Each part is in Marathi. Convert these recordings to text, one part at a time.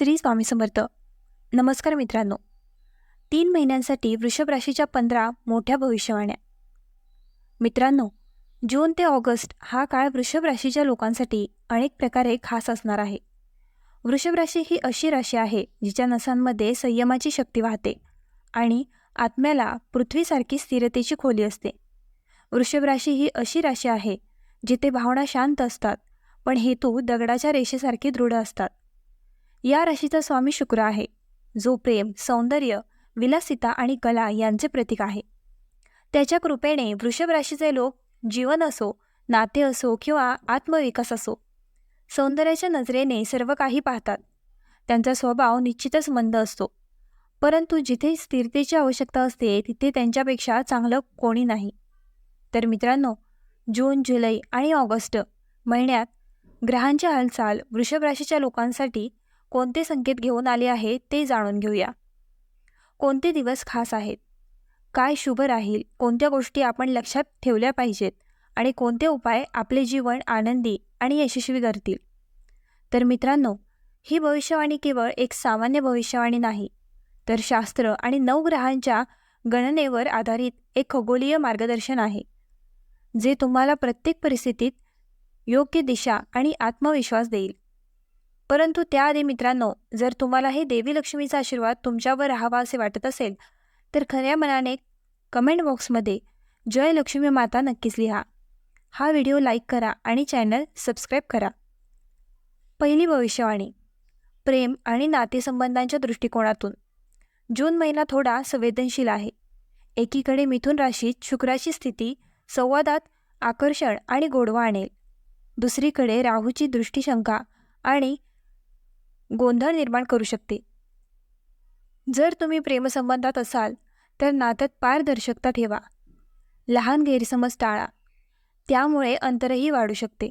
श्री स्वामी समर्थ. नमस्कार मित्रांनो. तीन महिन्यांसाठी वृषभ राशीच्या पंधरा मोठ्या भविष्यवाण्या. मित्रांनो जून ते ऑगस्ट हा काळ वृषभ राशीच्या लोकांसाठी अनेक प्रकारे खास असणार आहे. वृषभ राशी ही अशी राशी आहे जिच्या नसांमध्ये संयमाची शक्ती वाहते आणि आत्म्याला पृथ्वीसारखी स्थिरतेची खोली असते. वृषभ राशी ही अशी राशी आहे जिथे भावना शांत असतात पण हेतू दगडाच्या रेषेसारखे दृढ असतात. या राशीचा स्वामी शुक्र आहे. जो प्रेम सौंदर्य विलासिता आणि कला यांचे प्रतीक आहे. त्याच्या कृपेने वृषभ राशीचे लोक जीवन असो नाते असो किंवा आत्मविकास असो सौंदर्याच्या नजरेने सर्व काही पाहतात. त्यांचा स्वभाव निश्चितच मंद असतो. परंतु जिथे स्थिरतेची आवश्यकता असते तिथे त्यांच्यापेक्षा चांगलं कोणी नाही. तर मित्रांनो जून जुलै आणि ऑगस्ट महिन्यात ग्रहांची हालचाल वृषभ राशीच्या लोकांसाठी कोणते संकेत घेऊन आले आहे ते जाणून घेऊया. कोणते दिवस खास आहेत? काय शुभ राहील? कोणत्या गोष्टी आपण लक्षात ठेवल्या पाहिजेत? आणि कोणते उपाय आपले जीवन आनंदी आणि यशस्वी करतील? तर मित्रांनो ही भविष्यवाणी केवळ एक सामान्य भविष्यवाणी नाही तर शास्त्र आणि नवग्रहांच्या गणनेवर आधारित एक खगोलीय मार्गदर्शन आहे जे तुम्हाला प्रत्येक परिस्थितीत योग्य दिशा आणि आत्मविश्वास देईल. परंतु त्याआधी मित्रांनो जर तुम्हाला हे देवी लक्ष्मीचा आशीर्वाद तुमच्यावर राहावा असे वाटत असेल तर खऱ्या मनाने कमेंट बॉक्समध्ये जय लक्ष्मी माता नक्कीच लिहा. हा व्हिडिओ लाईक करा आणि चॅनल सबस्क्राईब करा. पहिली भविष्यवाणी प्रेम आणि नातेसंबंधांच्या दृष्टिकोनातून. जून महिना थोडा संवेदनशील आहे. एकीकडे मिथुन राशीत शुक्राची स्थिती संवादात आकर्षण आणि गोडवा आणेल. दुसरीकडे राहूची दृष्टीशंका आणि गोंधळ निर्माण करू शकते. जर तुम्ही प्रेमसंबंधात असाल तर नात्यात पारदर्शकता ठेवा. लहान गैरसमज टाळा. त्यामुळे अंतरही वाढू शकते.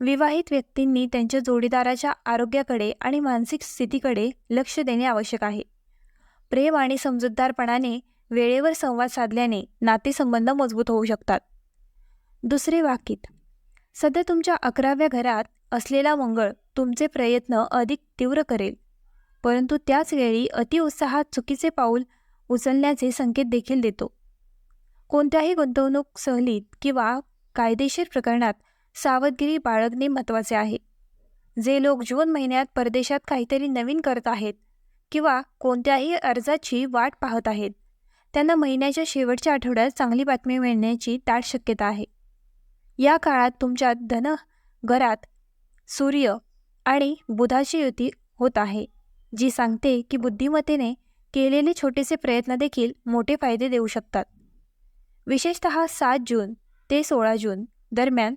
विवाहित व्यक्तींनी त्यांच्या जोडीदाराच्या आरोग्याकडे आणि मानसिक स्थितीकडे लक्ष देणे आवश्यक आहे. प्रेम आणि समजूतदारपणाने वेळेवर संवाद साधल्याने नातेसंबंध मजबूत होऊ शकतात. दुसरे वाक्यत. सध्या तुमच्या अकराव्या घरात असलेला मंगळ तुमचे प्रयत्न अधिक तीव्र करेल. परंतु त्याच वेळी अतिउत्साहात चुकीचे पाऊल उचलण्याचे संकेत देखील देतो. कोणत्याही गुंतवणूक सहलीत किंवा कायदेशीर प्रकरणात सावधगिरी बाळगणे महत्त्वाचे आहे. जे लोक जून महिन्यात परदेशात काहीतरी नवीन करत आहेत किंवा कोणत्याही अर्जाची वाट पाहत आहेत त्यांना महिन्याच्या शेवटच्या आठवड्यात चांगली बातमी मिळण्याची दाट शक्यता आहे. या काळात तुमच्या धन घरात सूर्य आणि बुधाची युती होत आहे जी सांगते की बुद्धिमत्तेने केलेले छोटेसे प्रयत्न देखील मोठे फायदे देऊ शकतात. विशेषत सात जून ते सोळा जून दरम्यान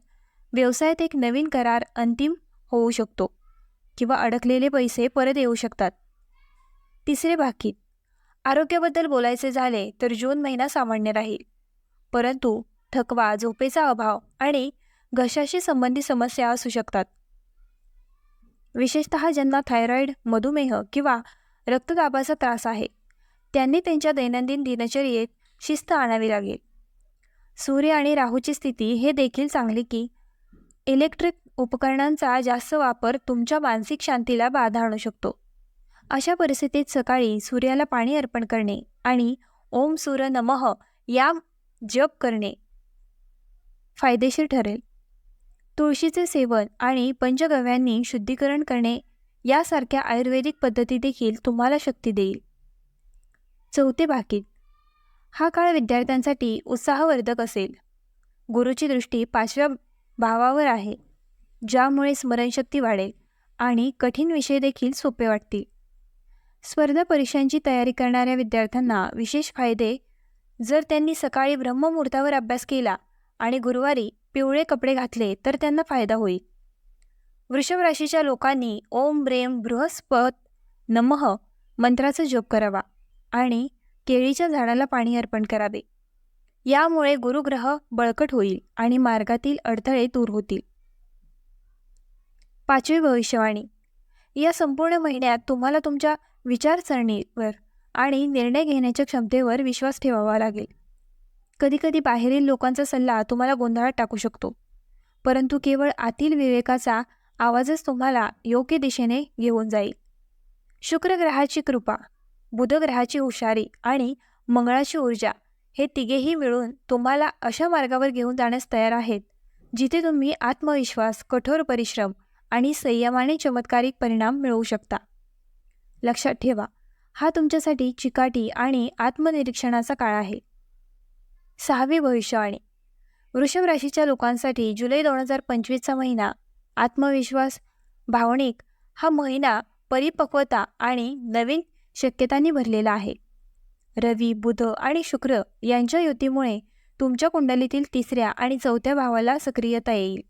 व्यवसायात एक नवीन करार अंतिम होऊ शकतो किंवा अडकलेले पैसे परत येऊ शकतात. तिसरे भाकीत आरोग्याबद्दल बोलायचे झाले तर जून महिना सामान्य राहील परंतु थकवा झोपेचा अभाव आणि घशाशी संबंधित समस्या असू शकतात. विशेषत ज्यांना थायरॉईड मधुमेह किंवा रक्तदाबाचा त्रास आहे त्यांनी त्यांच्या दैनंदिन दिनचर्येत शिस्त आणावी लागेल. सूर्य आणि राहूची स्थिती हे देखील चांगली की इलेक्ट्रिक उपकरणांचा जास्त वापर तुमच्या मानसिक शांतीला बाधा आणू शकतो. अशा परिस्थितीत सकाळी सूर्याला पाणी अर्पण करणे आणि ओम सूर्य नमः या जप करणे फायदेशीर ठरेल. तुळशीचे सेवन आणि पंचगव्यांनी शुद्धीकरण करणे यासारख्या आयुर्वेदिक पद्धती देखील तुम्हाला शक्ती देईल. चौथे भाकीत हा काळ विद्यार्थ्यांसाठी उत्साहवर्धक असेल. गुरुची दृष्टी पाचव्या भावावर आहे ज्यामुळे स्मरणशक्ती वाढेल आणि कठीण विषय देखील सोपे वाटतील. स्पर्धा परीक्षांची तयारी करणाऱ्या विद्यार्थ्यांना विशेष फायदे जर त्यांनी सकाळी ब्रह्ममुहूर्तावर अभ्यास केला आणि गुरुवारी पिवळे कपडे घातले तर त्यांना फायदा होईल. वृषभ राशीच्या लोकांनी ओम ब्रेम बृहस्पत नमः मंत्राचा जप करावा आणि केळीच्या झाडाला पाणी अर्पण करावे. यामुळे गुरुग्रह बळकट होईल आणि मार्गातील अडथळे दूर होतील. पाचवी भविष्यवाणी. या संपूर्ण महिन्यात तुम्हाला तुमच्या विचारसरणीवर आणि निर्णय घेण्याच्या क्षमतेवर विश्वास ठेवावा लागेल. कधीकधी बाहेरील लोकांचा सल्ला तुम्हाला गोंधळात टाकू शकतो. परंतु केवळ आतील विवेकाचा आवाजच तुम्हाला योग्य दिशेने घेऊन जाईल. शुक्र ग्रहाची कृपा बुध ग्रहाची हुशारी आणि मंगळाची ऊर्जा हे तिघेही मिळून तुम्हाला अशा मार्गावर घेऊन जाण्यास तयार आहेत जिथे तुम्ही आत्मविश्वास कठोर परिश्रम आणि संयमाने चमत्कारिक परिणाम मिळवू शकता. लक्षात ठेवा हा तुमच्यासाठी चिकाटी आणि आत्मनिरीक्षणाचा काळ आहे. सहावी भविष्यवाणी. वृषभ राशीच्या लोकांसाठी जुलै दोन हजार पंचवीसचा महिना आत्मविश्वास भावनिक हा महिना परिपक्वता आणि नवीन शक्यतांनी भरलेला आहे. रवी बुध आणि शुक्र यांच्या युतीमुळे तुमच्या कुंडलीतील तिसऱ्या आणि चौथ्या भावाला सक्रियता येईल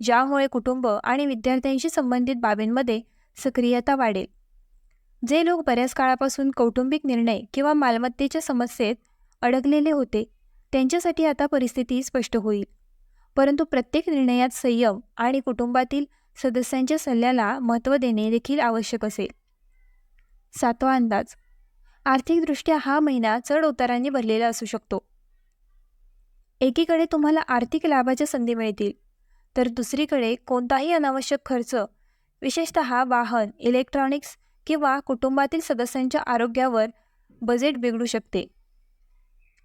ज्यामुळे कुटुंब आणि विद्यार्थ्यांशी संबंधित बाबींमध्ये सक्रियता वाढेल. जे लोक बऱ्याच काळापासून कौटुंबिक निर्णय किंवा मालमत्तेच्या समस्येत अडकलेले होते त्यांच्यासाठी आता परिस्थिती स्पष्ट होईल. परंतु प्रत्येक निर्णयात संयम आणि कुटुंबातील सदस्यांच्या सल्ल्याला महत्त्व देणे देखील आवश्यक असेल. सातवा अंदाज. आर्थिकदृष्ट्या हा महिना चढ उतारांनी भरलेला असू शकतो. एकीकडे तुम्हाला आर्थिक लाभाच्या संधी मिळतील तर दुसरीकडे कोणताही अनावश्यक खर्च विशेषत वाहन इलेक्ट्रॉनिक्स किंवा कुटुंबातील सदस्यांच्या आरोग्यावर बजेट बिघडू शकते.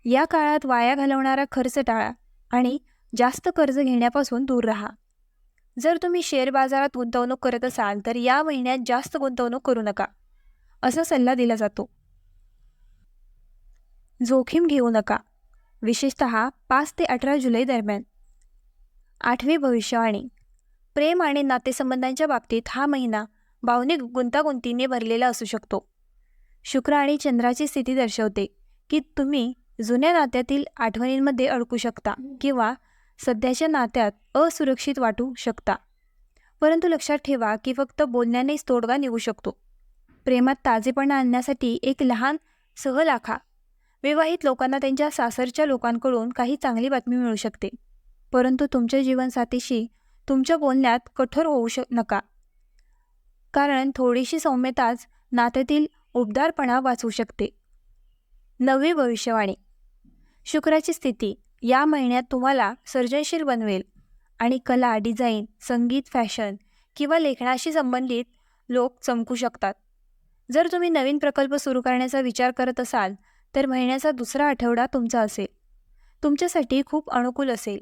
या काळात वाया घालवणारा खर्च टाळा आणि जास्त कर्ज घेण्यापासून दूर राहा. जर तुम्ही शेअर बाजारात गुंतवणूक करत असाल तर या महिन्यात जास्त गुंतवणूक करू नका असा सल्ला दिला जातो. जोखीम घेऊ नका विशेषत पाच ते अठरा जुलै दरम्यान. आठवी भविष्यवाणी. प्रेम आणि नातेसंबंधांच्या बाबतीत हा महिना भावनिक गुंतागुंतीने भरलेला असू शकतो. शुक्र आणि चंद्राची स्थिती दर्शवते की तुम्ही जुन्या नात्यातील आठवणींमध्ये अडकू शकता किंवा सध्याच्या नात्यात असुरक्षित वाटू शकता. परंतु लक्षात ठेवा की फक्त बोलण्यानेच तोडगा निघू शकतो. प्रेमात ताजेपणा आणण्यासाठी एक लहान सहलाखा. विवाहित लोकांना त्यांच्या सासरच्या लोकांकडून काही चांगली बातमी मिळू शकते. परंतु तुमच्या जीवनसाथीशी तुमच्या बोलण्यात कठोर होऊ शक नका. कारण थोडीशी सौम्यताच नात्यातील उबदारपणा वाचवू शकते. नवी भविष्यवाणी. शुक्राची स्थिती. या महिन्यात तुम्हाला सर्जनशील बनवेल आणि कला डिझाईन संगीत फॅशन किंवा लेखनाशी संबंधित लोक चमकू शकतात. जर तुम्ही नवीन प्रकल्प सुरू करण्याचा विचार करत असाल तर महिन्याचा दुसरा आठवडा तुमचा असेल. तुमच्यासाठी खूप अनुकूल असेल.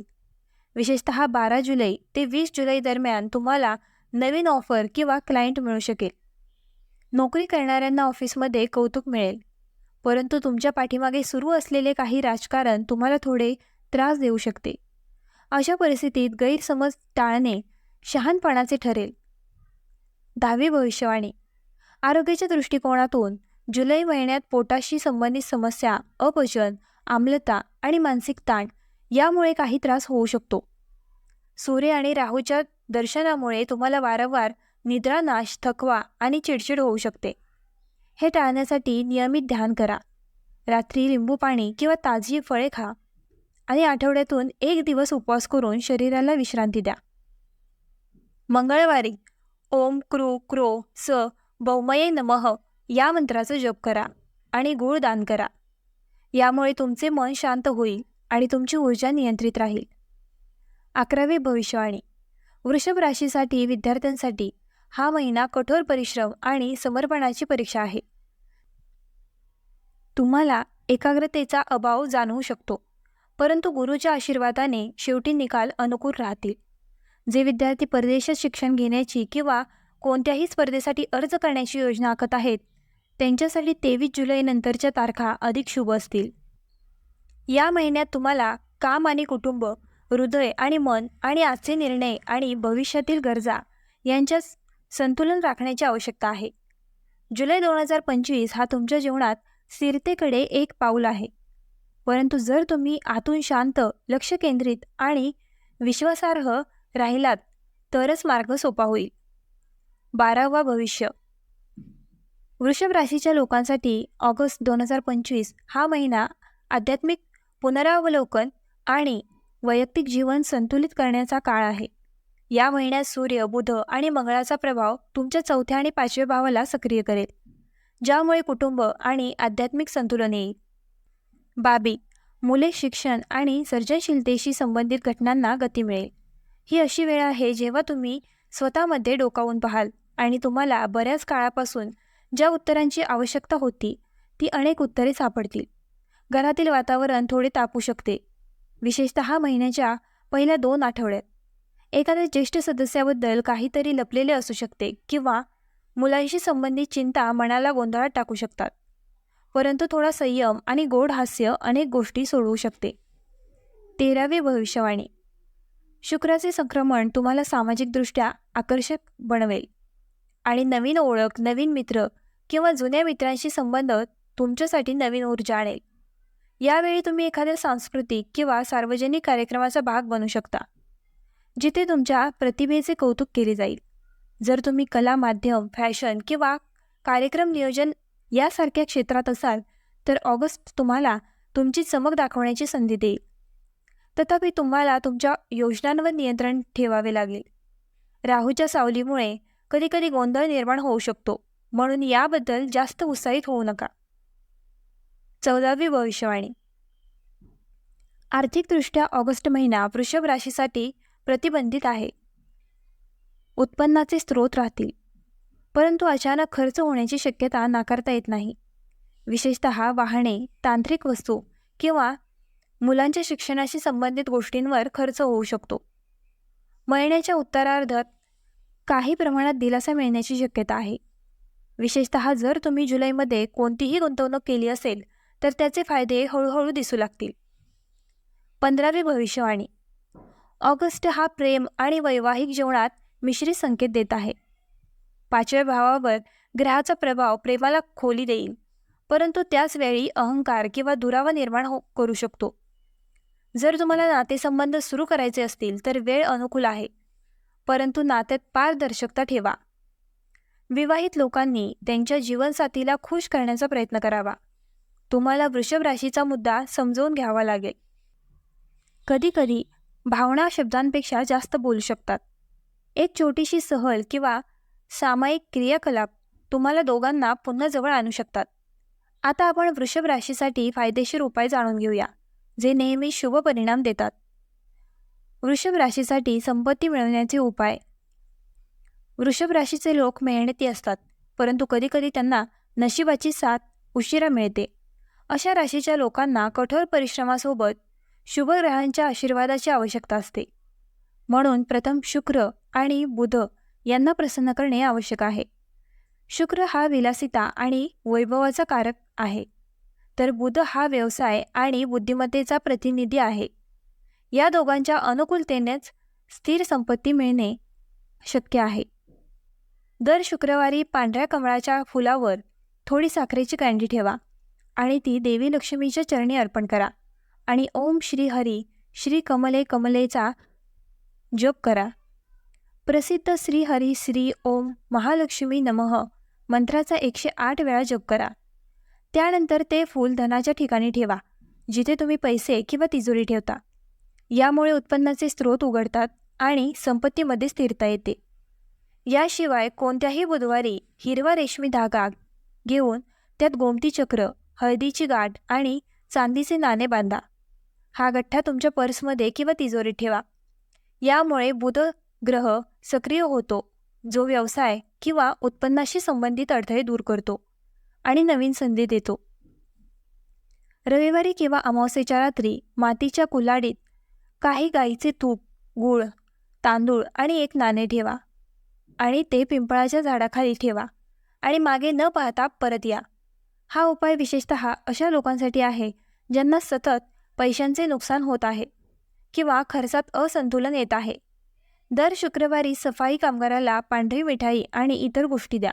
विशेषत बारा जुलै ते वीस जुलै दरम्यान तुम्हाला नवीन ऑफर किंवा क्लायंट मिळू शकेल. नोकरी करणाऱ्यांना ऑफिसमध्ये कौतुक मिळेल. परंतु तुमच्या पाठीमागे सुरू असलेले काही राजकारण तुम्हाला थोडे त्रास देऊ शकते. अशा परिस्थितीत गैरसमज टाळणे शहानपणाचे ठरेल. दहावी भविष्यवाणी. आरोग्याच्या दृष्टिकोनातून जुलै महिन्यात पोटाशी संबंधित समस्या अपचन आम्लता आणि मानसिक ताण यामुळे काही त्रास होऊ शकतो. सूर्य आणि राहूच्या दर्शनामुळे तुम्हाला वारंवार निद्रानाश थकवा आणि चिडचिड होऊ शकते. हे टाळण्यासाठी नियमित ध्यान करा. रात्री लिंबू पाणी किंवा ताजी फळे खा आणि आठवड्यातून एक दिवस उपवास करून शरीराला विश्रांती द्या. मंगळवारी ओम क्रू क्रो स बौमये नमः या मंत्राचा जप करा आणि गुळ दान करा. यामुळे तुमचे मन शांत होईल आणि तुमची ऊर्जा नियंत्रित राहील. अकरावी भविष्यवाणी. वृषभ राशीसाठी विद्यार्थ्यांसाठी हा महिना कठोर परिश्रम आणि समर्पणाची परीक्षा आहे. तुम्हाला एकाग्रतेचा अभाव जाणवू शकतो परंतु गुरुच्या आशीर्वादाने शेवटी निकाल अनुकूल राहतील. जे विद्यार्थी परदेशात शिक्षण घेण्याची किंवा कोणत्याही स्पर्धेसाठी अर्ज करण्याची योजना आखत आहेत त्यांच्यासाठी तेवीस जुलैनंतरच्या तारखा अधिक शुभ असतील. या महिन्यात तुम्हाला काम आणि कुटुंब हृदय आणि मन आणि आजचे निर्णय आणि भविष्यातील गरजा यांच्या संतुलन राखण्याची आवश्यकता आहे. जुलै दोन हजार पंचवीस हा तुमच्या जीवनात स्थिरतेकडे एक पाऊल आहे. परंतु जर तुम्ही आतून शांत लक्ष केंद्रित आणि विश्वासार्ह राहिलात तरच मार्ग सोपा होईल. बारावा भविष्य. वृषभ राशीच्या लोकांसाठी ऑगस्ट दोन हजार पंचवीस हा महिना आध्यात्मिक पुनरावलोकन आणि वैयक्तिक जीवन संतुलित करण्याचा काळ आहे. या महिन्यात सूर्य बुध आणि मंगळाचा प्रभाव तुमच्या चौथ्या आणि पाचव्या भावाला सक्रिय करेल. ज्यामुळे कुटुंब आणि आध्यात्मिक संतुलन येईल. बाबी मुले शिक्षण आणि सर्जनशीलतेशी संबंधित घटनांना गती मिळेल. ही अशी वेळ आहे जेव्हा तुम्ही स्वतःमध्ये डोकावून पाहाल आणि तुम्हाला बऱ्याच काळापासून ज्या उत्तरांची आवश्यकता होती ती अनेक उत्तरे सापडतील. घरातील वातावरण थोडे तापू शकते. विशेषतः महिन्याच्या पहिल्या दोन आठवड्यात. एखाद्या ज्येष्ठ सदस्याबद्दल काहीतरी लपलेले असू शकते किंवा मुलांशी संबंधित चिंता मनाला गोंधळात टाकू शकतात. परंतु थोडा संयम आणि गोड हास्य अनेक गोष्टी सोडवू शकते. तेरावी भविष्यवाणी. शुक्राचे संक्रमण तुम्हाला सामाजिकदृष्ट्या आकर्षक बनवेल. आणि नवीन ओळख नवीन मित्र किंवा जुन्या मित्रांशी संबंध तुमच्यासाठी नवीन ऊर्जा आणेल. यावेळी तुम्ही एखाद्या सांस्कृतिक किंवा सार्वजनिक कार्यक्रमाचा भाग बनू शकता. जिथे तुमच्या प्रतिभेचे कौतुक केले जाईल. जर तुम्ही कला माध्यम फॅशन किंवा कार्यक्रम नियोजन यासारख्या क्षेत्रात असाल तर ऑगस्ट तुम्हाला तुमची चमक दाखवण्याची संधी देईल. तथापि तुम्हाला तुमच्या योजनांवर नियंत्रण ठेवावे लागेल. राहूच्या सावलीमुळे कधीकधी गोंधळ निर्माण होऊ शकतो म्हणून याबद्दल जास्त उत्साहित होऊ नका. चौदावी भविष्यवाणी. आर्थिकदृष्ट्या ऑगस्ट महिना वृषभ राशीसाठी प्रतिबंधित आहे. उत्पन्नाचे स्रोत राहतील. परंतु अचानक खर्च होण्याची शक्यता नाकारता येत नाही. विशेषत वाहने तांत्रिक वस्तू किंवा मुलांच्या शिक्षणाशी संबंधित गोष्टींवर खर्च होऊ शकतो. महिन्याच्या उत्तरार्धात काही प्रमाणात दिलासा मिळण्याची शक्यता आहे. विशेषत जर तुम्ही जुलैमध्ये कोणतीही गुंतवणूक केली असेल तर त्याचे फायदे हळूहळू दिसू लागतील. पंधरावी भविष्यवाणी. ऑगस्ट हा प्रेम आणि वैवाहिक जीवनात मिश्रित संकेत देत आहे. पाचव्या भावावर ग्रहाचा प्रभाव प्रेमाला खोली देईल परंतु त्याच वेळी अहंकार किंवा दुरावा निर्माण हो करू शकतो. जर तुम्हाला नातेसंबंध सुरू करायचे असतील तर वेळ अनुकूल आहे परंतु नात्यात पारदर्शकता ठेवा. विवाहित लोकांनी त्यांच्या जीवनसाथीला खुश करण्याचा प्रयत्न करावा. तुम्हाला वृषभ राशीचा मुद्दा समजवून घ्यावा लागेल. कधीकधी भावना शब्दांपेक्षा जास्त बोलू शकतात. एक छोटीशी सहल किंवा सामायिक क्रियाकलाप तुम्हाला दोघांना पुन्हा जवळ आणू शकतात. आता आपण वृषभ राशीसाठी फायदेशीर उपाय जाणून घेऊया जे नेहमी शुभ परिणाम देतात. वृषभ राशीसाठी संपत्ती मिळवण्याचे उपाय. वृषभ राशीचे लोक मेहनती असतात परंतु कधीकधी त्यांना नशिबाची साथ उशिरा मिळते. अशा राशीच्या लोकांना कठोर परिश्रमासोबत शुभ ग्रहांच्या आशीर्वादाची आवश्यकता असते. म्हणून प्रथम शुक्र आणि बुध यांना प्रसन्न करणे आवश्यक आहे. शुक्र हा विलासिता आणि वैभवाचा कारक आहे. तर बुध हा व्यवसाय आणि बुद्धिमत्तेचा प्रतिनिधी आहे. या दोघांच्या अनुकूलतेनेच स्थिर संपत्ती मिळणे शक्य आहे. दर शुक्रवारी पांढऱ्या कमळाच्या फुलावर थोडी साखरेची कँडी ठेवा आणि ती देवी लक्ष्मीच्या चरणी अर्पण करा. आणि ओम श्री हरी श्री कमले कमलेचा जप करा. प्रसिद्ध श्री हरी श्री ओम महालक्ष्मी नमः मंत्राचा एकशे आठ वेळा जप करा. त्यानंतर ते फूल धनाच्या ठिकाणी ठेवा जिथे तुम्ही पैसे किंवा तिजोरी ठेवता. यामुळे उत्पन्नाचे स्रोत उघडतात आणि संपत्तीमध्ये स्थिरता येते. याशिवाय कोणत्याही बुधवारी हिरवा रेशमी धागा घेऊन त्यात गोमती चक्र हळदीची गाठ आणि चांदीचे नाणे बांधा. हा गठ्ठा तुमच्या पर्समध्ये किंवा तिजोरीत ठेवा. यामुळे बुध ग्रह सक्रिय होतो जो व्यवसाय किंवा उत्पन्नाशी संबंधित अडथळे दूर करतो आणि नवीन संधी देतो. रविवारी किंवा अमावस्येच्या रात्री मातीच्या कुलाडीत काही गाईचे तूप गूळ तांदूळ आणि एक नाणे ठेवा आणि ते पिंपळाच्या झाडाखाली ठेवा आणि मागे न पाहता परत या. हा उपाय विशेषत अशा लोकांसाठी आहे ज्यांना सतत पैशांचे नुकसान होत आहे किंवा खर्चात असंतुलन येत आहे. दर शुक्रवारी सफाई कामगाराला पांढरी मिठाई आणि इतर गोष्टी द्या.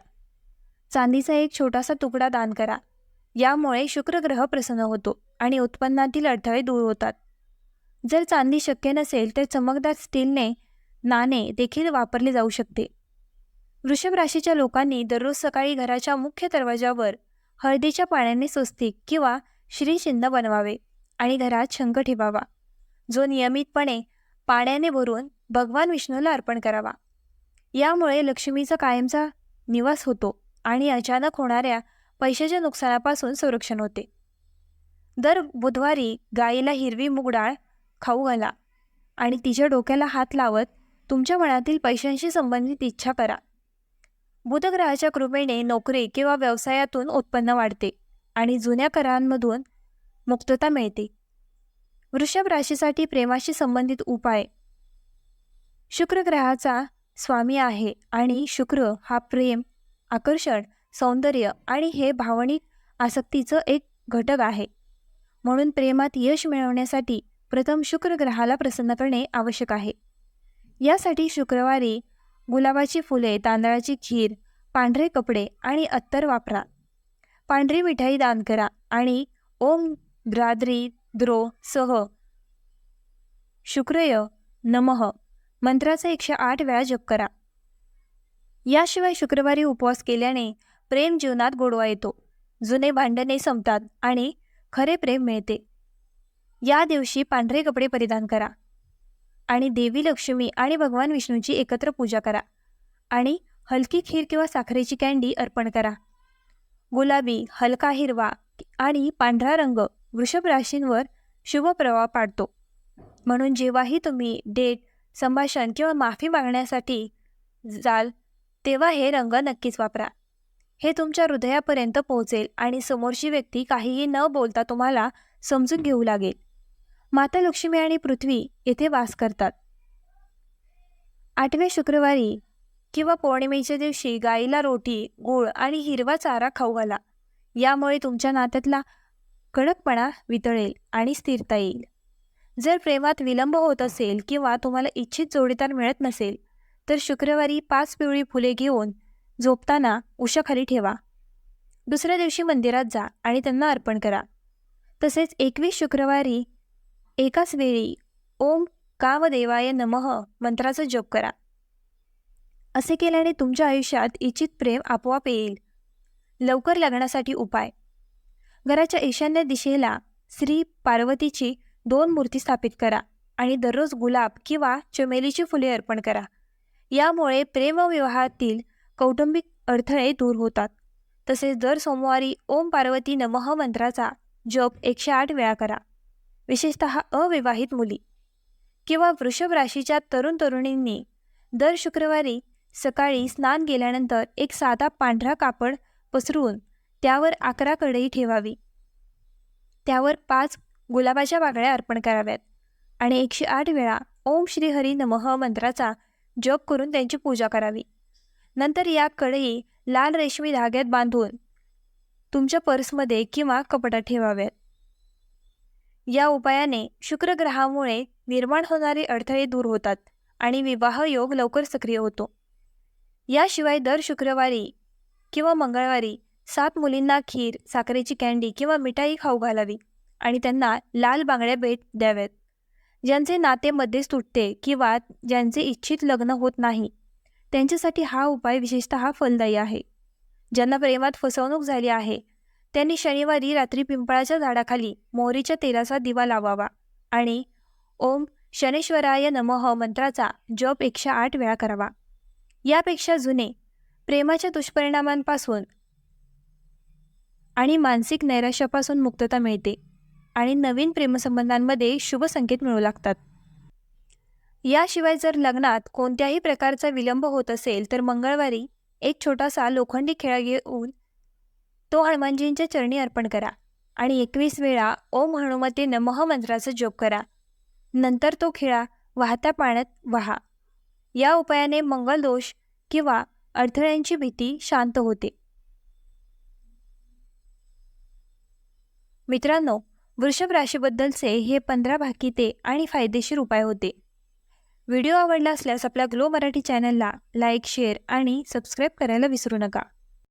चांदीचा एक छोटासा तुकडा दान करा. यामुळे शुक्रग्रह प्रसन्न होतो आणि उत्पन्नातील अडथळे दूर होतात. जर चांदी शक्य नसेल तर चमकदार स्टीलने नाणे देखील वापरले जाऊ शकते. वृषभ राशीच्या लोकांनी दररोज सकाळी घराच्या मुख्य दरवाजावर हळदीच्या पाण्याने स्वस्तिक किंवा श्रीचिन्ह बनवावे. आणि घरात शंख ठेवावा. जो नियमितपणे पाण्याने भरून भगवान विष्णूला अर्पण करावा. यामुळे लक्ष्मीचा कायमचा निवास होतो आणि अचानक होणाऱ्या पैशाच्या नुकसानापासून संरक्षण होते. दर बुधवारी गायीला हिरवी मुगडाळ खाऊ घाला आणि तिच्या डोक्याला हात लावत तुमच्या मनातील पैशांशी संबंधित इच्छा करा. बुधग्रहाच्या कृपेने नोकरी किंवा व्यवसायातून उत्पन्न वाढते आणि जुन्या करांमधून मुक्तता मिळते. वृषभ राशीसाठी प्रेमाशी संबंधित उपाय. शुक्र ग्रहाचा स्वामी आहे आणि शुक्र हा प्रेम आकर्षण सौंदर्य आणि हे भावनिक आसक्तीचं एक घटक आहे. म्हणून प्रेमात यश मिळवण्यासाठी प्रथम शुक्र ग्रहाला प्रसन्न करणे आवश्यक आहे. यासाठी शुक्रवारी गुलाबाची फुले तांदळाची खीर पांढरे कपडे आणि अत्तर वापरा. पांढरी मिठाई दान करा आणि ओम द्राद्री द्रो सह. शुक्रय नमः. मंत्राचा एकशे आठ वेळा जप करा. याशिवाय शुक्रवारी उपवास केल्याने प्रेम जीवनात गोडवा येतो. जुने भांडणे संपतात आणि खरे प्रेम मिळते. या दिवशी पांढरे कपडे परिधान करा. आणि देवी लक्ष्मी आणि भगवान विष्णूची एकत्र पूजा करा. आणि हलकी खीर किंवा साखरेची कँडी अर्पण करा. गुलाबी हलका हिरवा आणि पांढरा रंग वृषभ राशींवर शुभ प्रभाव पाडतो. म्हणून जेव्हाही तुम्ही डेट संभाषण किंवा माफी मागण्यासाठी जाल तेव्हा हे रंग नक्कीच वापरा. हे तुमच्या हृदयापर्यंत पोहोचेल आणि समोरची व्यक्ती काहीही न बोलता तुम्हाला समजून घेऊ लागेल. माता लक्ष्मी आणि पृथ्वी येथे वास करतात. आठव्या शुक्रवारी किंवा पौर्णिमेच्या दिवशी गाईला रोटी गूळ आणि हिरवा चारा खाऊ घाला. यामुळे तुमच्या नात्यातला कडकपणा वितळेल आणि स्थिरता येईल. जर प्रेमात विलंब होत असेल किंवा तुम्हाला इच्छित जोडीदार मिळत नसेल तर शुक्रवारी पाच पिवळी फुले घेऊन झोपताना उशाखाली ठेवा. दुसऱ्या दिवशी मंदिरात जा आणि त्यांना अर्पण करा. तसेच एकवीस शुक्रवारी एकाच वेळी ओम कामदेवाय नमः मंत्राचा जप करा. असे केल्याने तुमच्या आयुष्यात इच्छित प्रेम आपोआप येईल. लवकर लग्नासाठी उपाय. घराच्या ईशान्य दिशेला श्री पार्वतीची दोन मूर्ती स्थापित करा आणि दररोज गुलाब किंवा चमेलीची फुले अर्पण करा. यामुळे प्रेमविवाहातील कौटुंबिक अडथळे दूर होतात. तसेच दर सोमवारी ओम पार्वती नमः मंत्राचा जप एकशे आठ वेळा करा. विशेषत अविवाहित मुली. किंवा वृषभ राशीच्या तरुण तरुणींनी दर शुक्रवारी सकाळी स्नान केल्यानंतर एक साधा पांढरा कापड पसरवून त्यावर अकरा कढई ठेवावी. त्यावर पाच गुलाबाच्या बागळ्या अर्पण कराव्यात. आणि एकशे आठ वेळा ओम श्री हरी नमः मंत्राचा जप करून त्यांची पूजा करावी. नंतर या कढई लाल रेशमी धाग्यात बांधून तुमच्या पर्समध्ये किंवा कपडात ठेवाव्यात. या उपायाने शुक्रग्रहामुळे निर्माण होणारे अडथळे दूर होतात आणि विवाह योग लवकर सक्रिय होतो. याशिवाय दर शुक्रवारी किंवा मंगळवारी सात मुलींना खीर साखरेची कँडी किंवा मिठाई खाऊ घालावी आणि त्यांना लाल बांगड्या भेट द्याव्यात. ज्यांचे नाते मध्येच तुटते किंवा ज्यांचे इच्छित लग्न होत नाही त्यांच्यासाठी हा उपाय विशेषतः फलदायी आहे. ज्यांना प्रेमात फसवणूक झाली आहे त्यांनी शनिवारी रात्री पिंपळाच्या झाडाखाली मोहरीच्या तेलाचा दिवा लावावा आणि ओम शनेश्वराय नमः मंत्राचा जप एकशे आठ वेळा करावा. यापेक्षा जुने प्रेमाच्या दुष्परिणामांपासून आणि मानसिक नैराश्यापासून मुक्तता मिळते आणि नवीन प्रेमसंबंधांमध्ये शुभ संकेत मिळू लागतात. याशिवाय जर लग्नात कोणत्याही प्रकारचा विलंब होत असेल तर मंगळवारी एक छोटासा लोखंडी खेळा घेऊन तो हनुमानजींच्या चरणी अर्पण करा आणि एकवीस वेळा ओम हनुमते नमः मंत्राचा जप करा. नंतर तो खिळा वाहत्या पाण्यात वहा. या उपायाने मंगलदोष किंवा अडथळ्यांची भीती शांत होते. मित्रांनो वृषभ राशीबद्दलचे हे पंधरा भाकिते आणि फायदेशीर उपाय होते. व्हिडिओ आवडला असल्यास आपल्या ग्लो मराठी चॅनलला लाईक शेअर आणि सबस्क्राईब करायला विसरू नका.